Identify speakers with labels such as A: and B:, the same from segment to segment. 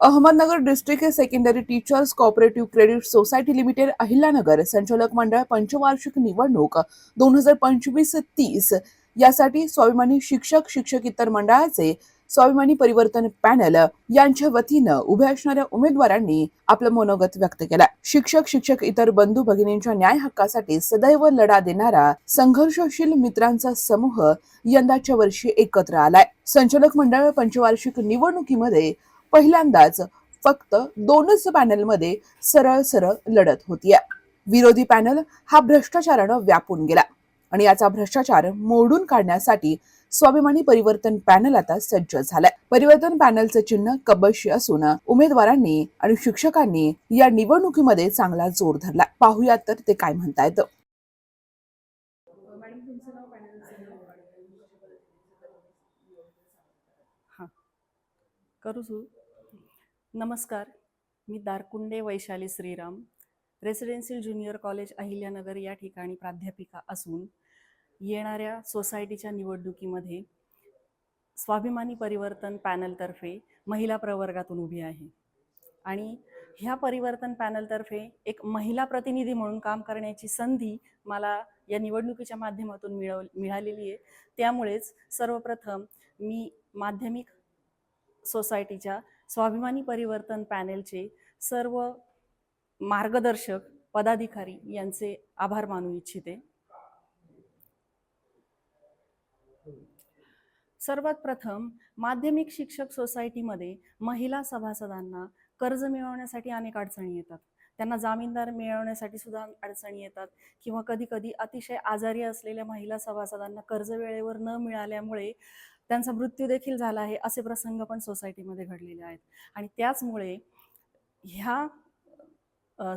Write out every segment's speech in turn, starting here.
A: Ahmednagar district secondary teachers cooperative credit society limited Ahilyanagar संचालक मंडळ पंचवार्षिक निवडणूक दोन हजार पंचवीस तीस. यासाठी स्वाभिमानी शिक्षक शिक्षकेतर मंडळाचे स्वाभिमानी परिवर्तन पॅनल यांच्या वतीनं उभ्या असणाऱ्या उमेदवारांनी आपलं मनोगत व्यक्त केलं. शिक्षक शिक्षक इतर बंधू भगिनींच्या न्याय हक्कासाठी सदैव लढा देणारा संघर्षशील मित्रांचा समूह यंदाच्या वर्षी एकत्र आलाय. संचालक मंडळ पंचवार्षिक निवडणुकीमध्ये पहिल्यांदाच फक्त दोनच पॅनलमध्ये सरळ सरळ लढत होती विरोधी पॅनल हा भ्रष्टाचारानं व्यापून गेला आणि याचा भ्रष्टाचार मोडून काढण्यासाठी स्वाभिमानी परिवर्तन पॅनल आता सज्ज झालाय. परिवर्तन पॅनलचं चिन्ह कबशी असून उमेदवारांनी आणि शिक्षकांनी या निवडणुकीमध्ये चांगला जोर धरला पाहूयात तर ते काय म्हणतायत.
B: हां. करू सुरू नमस्कार मी Darkunde Vaishali Shriram residential junior college Ahilyanagar या ठिकाणी प्राध्यापिका असून येणाऱ्या सोसायटीच्या निवडणुकीमध्ये स्वाभिमानी परिवर्तन पॅनलतर्फे महिला प्रवर्गातून उभी आहे. आणि ह्या परिवर्तन पॅनलतर्फे एक महिला प्रतिनिधी म्हणून काम करण्याची संधी मला या निवडणुकीच्या माध्यमातून मिळव मिळालेली आहे. त्यामुळेच सर्वप्रथम मी माध्यमिक सोसायटीच्या स्वाभिमानी परिवर्तन पॅनेलचे सर्व मार्गदर्शक पदाधिकारी यांचे आभार मानू इच्छिते. सर्वात प्रथम माध्यमिक शिक्षक सोसायटीमध्ये महिला सभासदांना कर्ज मिळवण्यासाठी अनेक अडचणी येतात. त्यांना जामीनदार मिळवण्यासाठी सुद्धा अडचणी येतात किंवा कधी कधी अतिशय आजारी असलेल्या महिला सभासदांना कर्ज वेळेवर न मिळाल्यामुळे त्यांचा मृत्यू देखील झाला आहे असे प्रसंग पण सोसायटीमध्ये घडलेले आहेत. आणि त्याचमुळे ह्या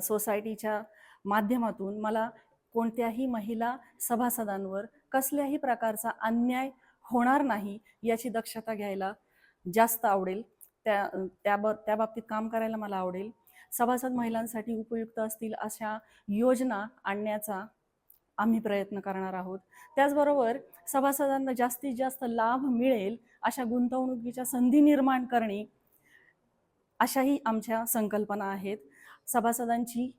B: सोसायटीच्या माध्यमातून मला कोणत्याही महिला सभासदांवर कसल्याही प्रकारचा अन्याय होणार नाही याची दक्षता घ्यायला जास्त आवडेल. त्या त्या ब त्या बाबतीत काम करायला मला आवडेल. सभासद महिलांसाठी उपयुक्त असतील अशा योजना आणण्याचा आम्ही प्रयत्न करणार आहोत. त्याचबरोबर सभासदांना जास्तीत जास्त लाभ मिळेल अशा गुंतवणुकीच्या संधी निर्माण करणे अशाही आमच्या संकल्पना आहेत. सभासदांची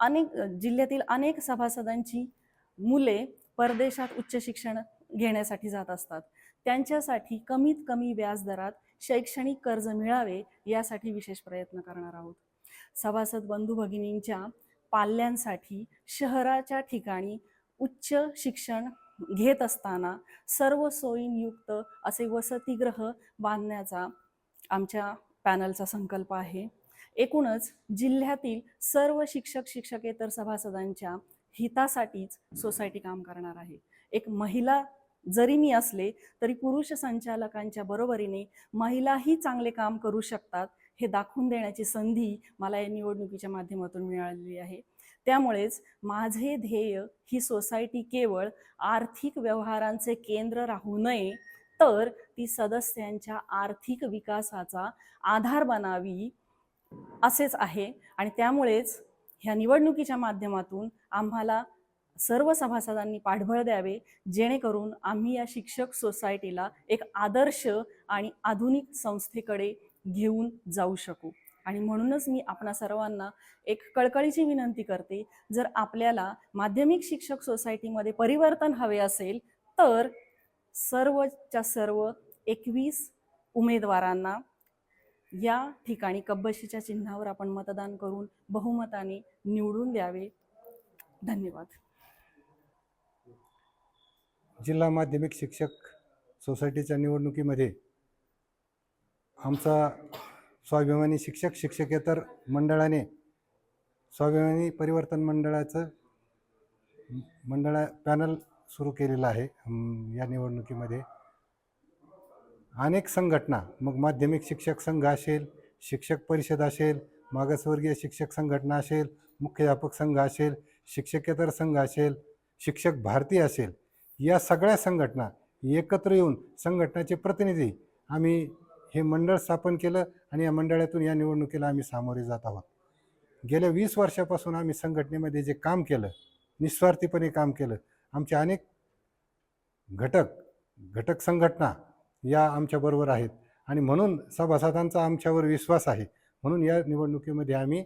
B: अनेक जिल्ह्यातील अनेक सभासदांची मुले परदेशात उच्च शिक्षण घेण्यासाठी जात असतात. त्यांच्यासाठी कमीत कमी व्याजदरात शैक्षणिक कर्ज मिळावे यासाठी विशेष प्रयत्न करणार आहोत. सभासद बंधू भगिनींच्या पाल्यांसाठी शहराच्या ठिकाणी उच्च शिक्षण घेत असताना सर्व सोयींयुक्त असे वसतिगृह बांधण्याचा आमच्या पॅनलचा संकल्प आहे. एकूणच जिल्ह्यातील सर्व शिक्षक शिक्षकेतर सभासदांच्या हितासाठीच सोसायटी काम करणार आहे. एक महिला जरी मी असले तरी पुरुष संचालकांच्या बरोबरीने महिलाही चांगले काम करू शकतात. हे दाखवून देण्याची संधी मला या निवडणुकीच्या माध्यमातून मिळालेली आहे. त्यामुळेच माझे ध्येय ही सोसायटी केवळ आर्थिक व्यवहारांचे केंद्र राहू नये तर ती सदस्यांच्या आर्थिक विकासाचा आधार बनावी असेच आहे. आणि त्यामुळेच ह्या निवडणुकीच्या माध्यमातून आम्हाला सर्व सभासदांनी पाठबळ द्यावे जेणेकरून आम्ही या शिक्षक सोसायटीला एक आदर्श आणि आधुनिक संस्थेकडे घेऊन जाऊ शकू. आणि म्हणूनच मी आपणा सर्वांना एक कळकळीची विनंती करते जर आपल्याला माध्यमिक शिक्षक सोसायटीमध्ये परिवर्तन हवे असेल तर सर्वच्या सर्व एकवीस उमेदवारांना या ठिकाणी कब्बशीच्या चिन्हावर आपण मतदान करून बहुमताने निवडून द्यावे. धन्यवाद.
C: जिल्हा माध्यमिक शिक्षक सोसायटीच्या निवडणुकीमध्ये आमचा स्वाभिमानी शिक्षक शिक्षकेतर मंडळाने स्वाभिमानी परिवर्तन मंडळाचं मंडळा पॅनल सुरू केलेलं आहे या निवडणुकीमध्ये. अनेक संघटना मग माध्यमिक शिक्षक संघ असेल शिक्षक परिषद असेल मागासवर्गीय शिक्षक संघटना असेल मुख्याध्यापक संघ असेल शिक्षकेतर संघ असेल शिक्षक भारती असेल या सगळ्या संघटना एकत्र येऊन संघटनाचे प्रतिनिधी आम्ही हे मंडळ स्थापन केलं आणि या मंडळातून या निवडणुकीला आम्ही सामोरे जात आहोत. गेल्या वीस वर्षापासून आम्ही संघटनेमध्ये जे काम केलं निस्वार्थीपणे काम केलं आमचे अनेक घटक घटक संघटना या आमच्याबरोबर आहेत. आणि म्हणून सभासदांचा आमच्यावर विश्वास आहे. म्हणून या निवडणुकीमध्ये आम्ही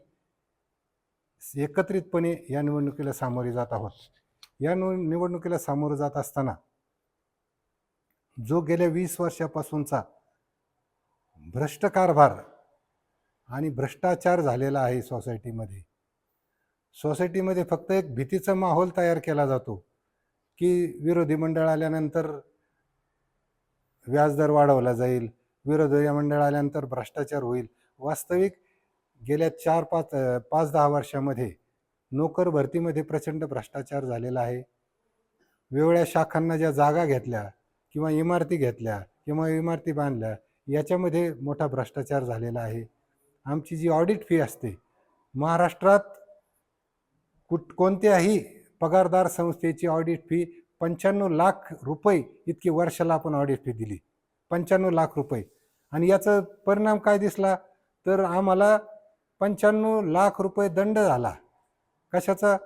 C: एकत्रितपणे या निवडणुकीला सामोरे जात आहोत. या निवडणुकीला सामोरं जात असताना जो गेल्या वीस वर्षापासूनचा भ्रष्ट कारभार आणि भ्रष्टाचार झालेला आहे सोसायटीमध्ये. सोसायटीमध्ये फक्त एक भीतीचा माहोल तयार केला जातो की विरोधी मंडळ आल्यानंतर व्याजदर वाढवला जाईल विरोधी मंडळ आल्यानंतर भ्रष्टाचार होईल. वास्तविक गेल्या चार पाच पाच दहा वर्षामध्ये नोकर भरतीमध्ये प्रचंड भ्रष्टाचार झालेला आहे. वेगळ्या शाखांना ज्या जागा घेतल्या किंवा इमारती घेतल्या किंवा इमारती बांधल्या याच्यामध्ये मोठा भ्रष्टाचार झालेला आहे. आमची जी ऑडिट फी असते महाराष्ट्रात कुठ कोणत्याही पगारदार संस्थेची ऑडिट फी पंच्याण्णव लाख रुपये इतकी वर्षाला आपण ऑडिट फी दिली. पंच्याण्णव लाख रुपये. आणि याचा परिणाम काय दिसला? तर आम्हाला पंच्याण्णव लाख रुपये दंड झाला. कशाचा?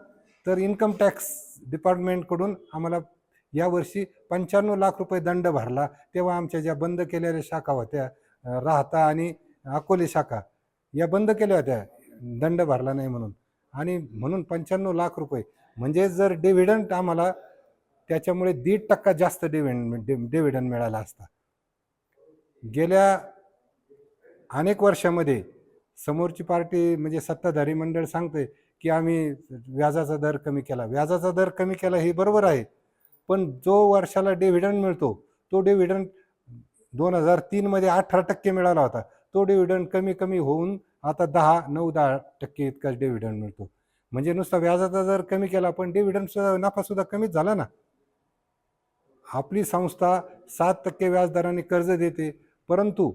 C: तर इन्कम टॅक्स डिपार्टमेंटकडून आम्हाला यावर्षी पंच्याण्णव लाख रुपये दंड भरला. तेव्हा आमच्या ज्या बंद केलेल्या शाखा होत्या राहता आणि अकोले शाखा या बंद केल्या होत्या. दंड भरला नाही म्हणून. आणि म्हणून पंच्याण्णव लाख रुपये. म्हणजे जर डिव्हिडंट आम्हाला त्याच्यामुळे दीड टक्का जास्त डिव्हिडंड डिव्हिडंड मिळाला असता. गेल्या अनेक वर्षामध्ये समोरची पार्टी म्हणजे सत्ताधारी मंडळ सांगते की आम्ही व्याजाचा दर कमी केला. व्याजाचा दर कमी केला हे बरोबर आहे. पण जो वर्षाला डिव्हिडंड मिळतो तो डिव्हिडंड दोन हजार तीनमध्ये अठरा टक्के मिळाला होता. तो डिव्हिडंड कमी कमी होऊन आता दहा नऊ दहा टक्के इतकाच डिव्हिडंड मिळतो. म्हणजे नुसता व्याजाचा जर कमी केला पण डिव्हिडंड सुद्धा नफासुद्धा कमीच झाला ना. आपली संस्था सात टक्के व्याजदराने कर्ज देते परंतु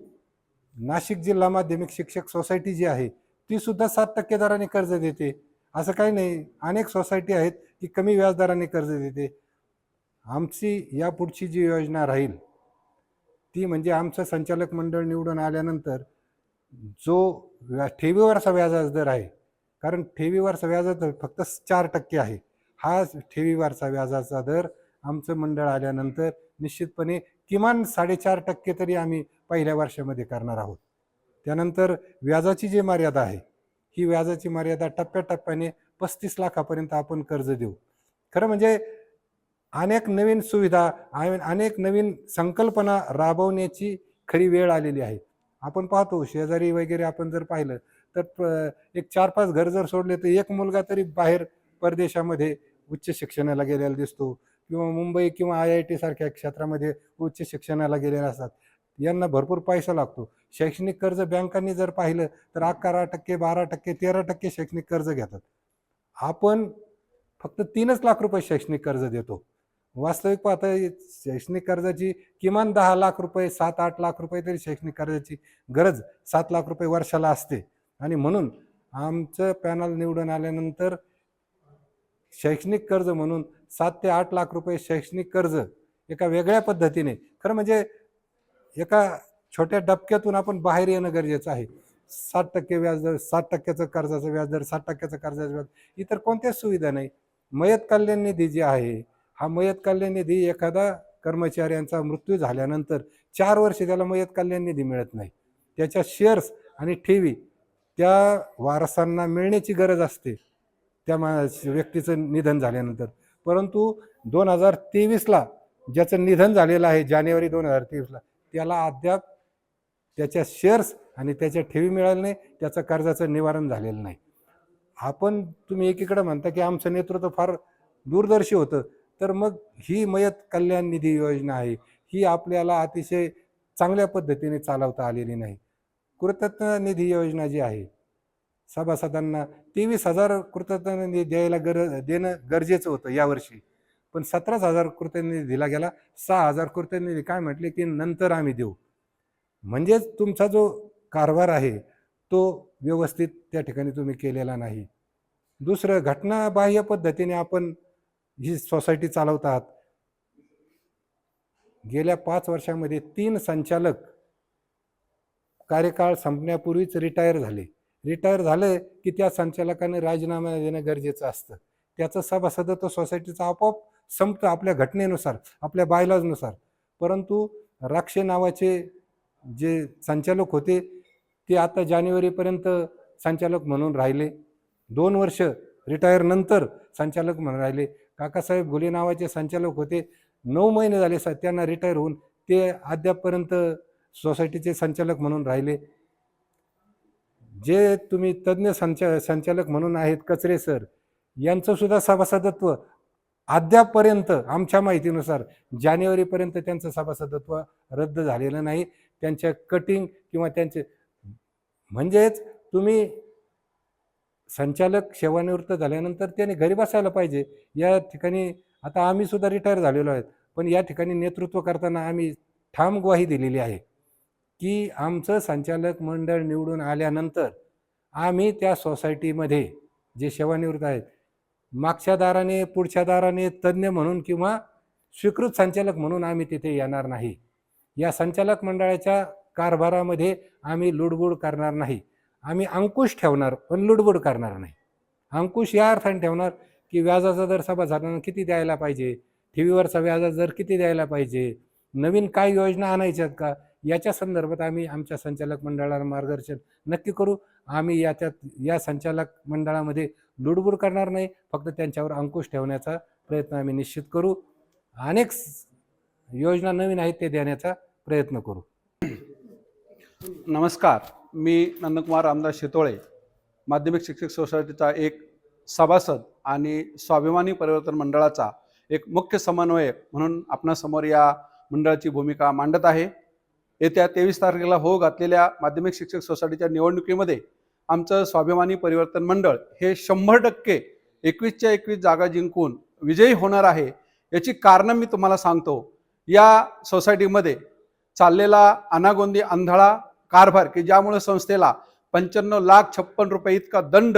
C: नाशिक जिल्हा माध्यमिक शिक्षक सोसायटी जी आहे ती सुद्धा सात टक्के दराने कर्ज देते. असं काही नाही. अनेक सोसायटी आहेत की कमी व्याजदराने कर्ज देते. आमची यापुढची जी योजना राहील ती म्हणजे आमचं संचालक मंडळ निवडून आल्यानंतर जो व्या ठेवीवरचा व्याजाचा दर आहे कारण ठेवीवरचा व्याजाचा दर फक्त चार टक्के आहे. हा ठेवीवरचा व्याजाचा दर आमचं मंडळ आल्यानंतर निश्चितपणे किमान साडेचार टक्के तरी आम्ही पहिल्या वर्षामध्ये करणार आहोत. त्यानंतर व्याजाची जी मर्यादा आहे ही व्याजाची मर्यादा टप्प्याटप्प्याने पस्तीस लाखापर्यंत आपण कर्ज देऊ. खरं म्हणजे अनेक नवीन सुविधा आणि अनेक नवीन संकल्पना राबवण्याची खरी वेळ आलेली आहे. आपण पाहतो शेजारी वगैरे आपण जर पाहिलं तर प- एक चार पाच घर जर सोडले तर एक मुलगा तरी बाहेर परदेशामध्ये उच्च शिक्षणाला गेलेला दिसतो किंवा मुंबई किंवा आय आय टी सारख्या क्षेत्रामध्ये उच्च शिक्षणाला गेलेले असतात. यांना भरपूर पैसा लागतो. शैक्षणिक कर्ज बँकांनी जर पाहिलं तर अकरा टक्के बारा टक्के तेरा टक्के शैक्षणिक कर्ज घेतात. आपण फक्त तीनच लाख रुपये शैक्षणिक कर्ज देतो. वास्तविक पाहता शैक्षणिक कर्जाची किमान दहा लाख रुपये सात आठ लाख रुपये तरी शैक्षणिक कर्जाची गरज सात लाख रुपये वर्षाला असते. आणि म्हणून आमचं पॅनल निवडून आल्यानंतर शैक्षणिक कर्ज म्हणून सात ते आठ लाख रुपये शैक्षणिक कर्ज एका वेगळ्या पद्धतीने खरं म्हणजे एका छोट्या डबक्यातून आपण बाहेर येणं गरजेचं आहे. सात टक्के व्याजदर सात टक्क्याचं कर्जाचं व्याजदर सात टक्क्याचं कर्जाचं व्याज इतर कोणत्याच सुविधा नाही. मयत कल्याण निधी जी आहे हा मयत कल्याण निधी एखादा कर्मचाऱ्यांचा मृत्यू झाल्यानंतर चार वर्ष त्याला मयत कल्याण निधी मिळत नाही. त्याच्या शेअर्स आणि ठेवी त्या वारसांना मिळण्याची गरज असते. त्या मा व्यक्तीचं निधन झाल्यानंतर. परंतु दोन हजार तेवीसला ज्याचं निधन झालेलं आहे जानेवारी दोन हजार तेवीसला त्याला अद्याप त्याच्या शेअर्स आणि त्याच्या ठेवी मिळाल्या नाही त्याचं कर्जाचं निवारण झालेलं नाही. आपण तुम्ही एकीकडे म्हणता की आमचं नेतृत्व फार दूरदर्शी होतं. तर मग ही मयत कल्याण निधी योजना आहे. ही आपल्याला अतिशय चांगल्या पद्धतीने चालवता आलेली नाही. कृतज्ञ निधी योजना जी आहे सभासदांना तेवीस हजार कृतज्ञ निधी द्यायला गर देणं गरजेचं होतं यावर्षी पण सतराच हजार कृतज्ञ दिला गेला सहा हजार कृतज्ञ काय म्हटले की नंतर आम्ही देऊ. म्हणजेच तुमचा जो कारभार आहे तो व्यवस्थित त्या ठिकाणी तुम्ही केलेला नाही. दुसरं घटनाबाह्य पद्धतीने आपण ही सोसायटी चालवतात. गेल्या पाच वर्षामध्ये तीन संचालक कार्यकाळ संपण्यापूर्वीच रिटायर झाले. रिटायर झाले की त्या संचालकाने राजीनामा देणं गरजेचं असतं. त्याचं सभासदत्व सोसायटीचं आपोआप संपतं आपल्या घटनेनुसार आपल्या बायलाजनुसार. परंतु राक्षे नावाचे जे संचालक होते ते आता जानेवारीपर्यंत संचालक म्हणून राहिले. दोन वर्ष रिटायर नंतर संचालक म्हणून राहिले. काकासाहेब घुले नावाचे संचालक होते. नऊ महिने झाले स त्यांना रिटायर होऊन ते अद्यापपर्यंत सोसायटीचे संचालक म्हणून राहिले. जे तुम्ही तज्ज्ञ संचा संचालक म्हणून आहेत कचरे सर यांचं सुद्धा सभासदत्व अद्यापपर्यंत आमच्या माहितीनुसार जानेवारीपर्यंत त्यांचं सभासदत्व रद्द झालेलं नाही. त्यांच्या कटिंग किंवा त्यांचे म्हणजेच तुम्ही संचालक सेवानिवृत्त झाल्यानंतर त्याने घरी बसायला पाहिजे. या ठिकाणी आता आम्ही सुद्धा रिटायर झालेलो आहेत. पण या ठिकाणी नेतृत्व करताना आम्ही ठाम ग्वाही दिलेली आहे की आमचं संचालक मंडळ निवडून आल्यानंतर आम्ही त्या सोसायटीमध्ये जे सेवानिवृत्त आहेत मागच्या दाराने पुढच्या दाराने तज्ज्ञ म्हणून किंवा स्वीकृत संचालक म्हणून आम्ही तिथे येणार नाही. या संचालक मंडळाच्या कारभारामध्ये आम्ही लुडबुड करणार नाही. आम्ही अंकुश ठेवणार पण लुडबुड करणार नाही. अंकुश या अर्थाने ठेवणार की व्याजाचा दर सभासदांना किती द्यायला पाहिजे? ठेवीवरचा व्याजाचा दर किती द्यायला पाहिजे? नवीन काय योजना आणायच्यात का? याच्या संदर्भात आम्ही आमच्या संचालक मंडळाला मार्गदर्शन नक्की करू. आम्ही याच्यात या संचालक मंडळामध्ये लुडबुड करणार नाही. फक्त त्यांच्यावर अंकुश ठेवण्याचा प्रयत्न आम्ही निश्चित करू. अनेक योजना नवीन आहेत ते देण्याचा प्रयत्न करू.
D: नमस्कार. मी नंदकुमार रामदास शितोळे माध्यमिक शिक्षक सोसायटीचा एक सभासद आणि स्वाभिमानी परिवर्तन मंडळाचा एक मुख्य समन्वयक म्हणून आपणासमोर या मंडळाची भूमिका मांडत आहे. येत्या तेवीस तारखेला हो घातलेल्या माध्यमिक शिक्षक सोसायटीच्या निवडणुकीमध्ये आमचं स्वाभिमानी परिवर्तन मंडळ हे शंभर टक्के एकवीसच्या एकवीस जागा जिंकून विजयी होणार आहे याची कारणं मी तुम्हाला सांगतो. या सोसायटीमध्ये चाललेला अनागोंदी आंधळा कारभार की ज्यामुळे संस्थेला पंच्याण्णव लाख छप्पन रुपये इतका दंड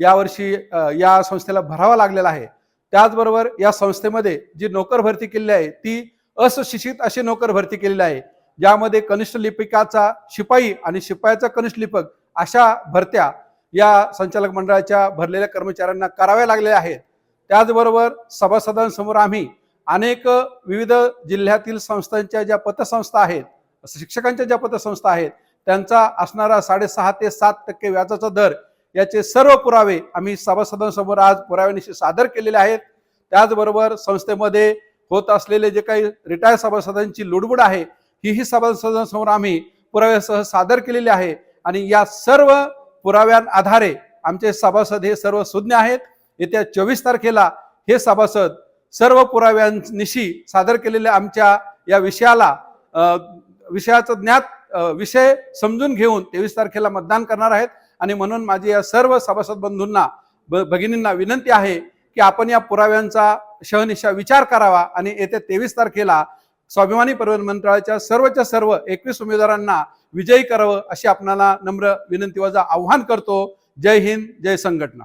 D: यावर्षी या संस्थेला भरावा लागलेला आहे. त्याचबरोबर या संस्थेमध्ये जी नोकर भरती केलेली आहे ती असशिक्षित अशी नोकर भरती केलेली आहे ज्यामध्ये कनिष्ठ लिपिकाचा शिपाई आणि शिपायाचा कनिष्ठ लिपक अशा भरत्या या संचालक मंडळाच्या भरलेल्या कर्मचाऱ्यांना कराव्या लागलेल्या आहेत. त्याचबरोबर सभासदांसमोर आम्ही अनेक विविध जिल्ह्यातील संस्थांच्या ज्या पतसंस्था आहेत शिक्षकांच्या ज्या पतसंस्था आहेत त्यांचा असणारा साडेसहा ते सात टक्के व्याजाचा दर याचे सर्व पुरावे आम्ही सभासदांसमोर आज पुराव्यानिशी सादर केलेले आहेत. त्याचबरोबर संस्थेमध्ये होत असलेले जे काही रिटायर सभासदांची लुडबुड आहे हीही सभासदांसमोर आम्ही पुराव्यासह सादर केलेली आहे आणि या सर्व पुराव्यांआधारे आमचे सभासद हे सर्व सुज्ञ आहेत. येत्या चोवीस तारखेला हे सभासद सर्व पुराव्यांनिशी सादर केलेल्या आमच्या या विषयाला विषयाचं ज्ञात विषय समजून घेऊन तेवीस तारखेला मतदान करणार आहेत. आणि म्हणून माझी या सर्व सभासद बंधूंना भगिनींना विनंती आहे की आपण या पुराव्यांचा शहनिशा विचार करावा आणि येत्या तेवीस तारखेला स्वाभिमानी परिवहन मंडळाच्या सर्वच्या सर्व एकवीस उमेदवारांना विजयी करावं अशी आपणाला नम्र विनंती वजा आव्हान करतो. जय हिंद जय संघटना.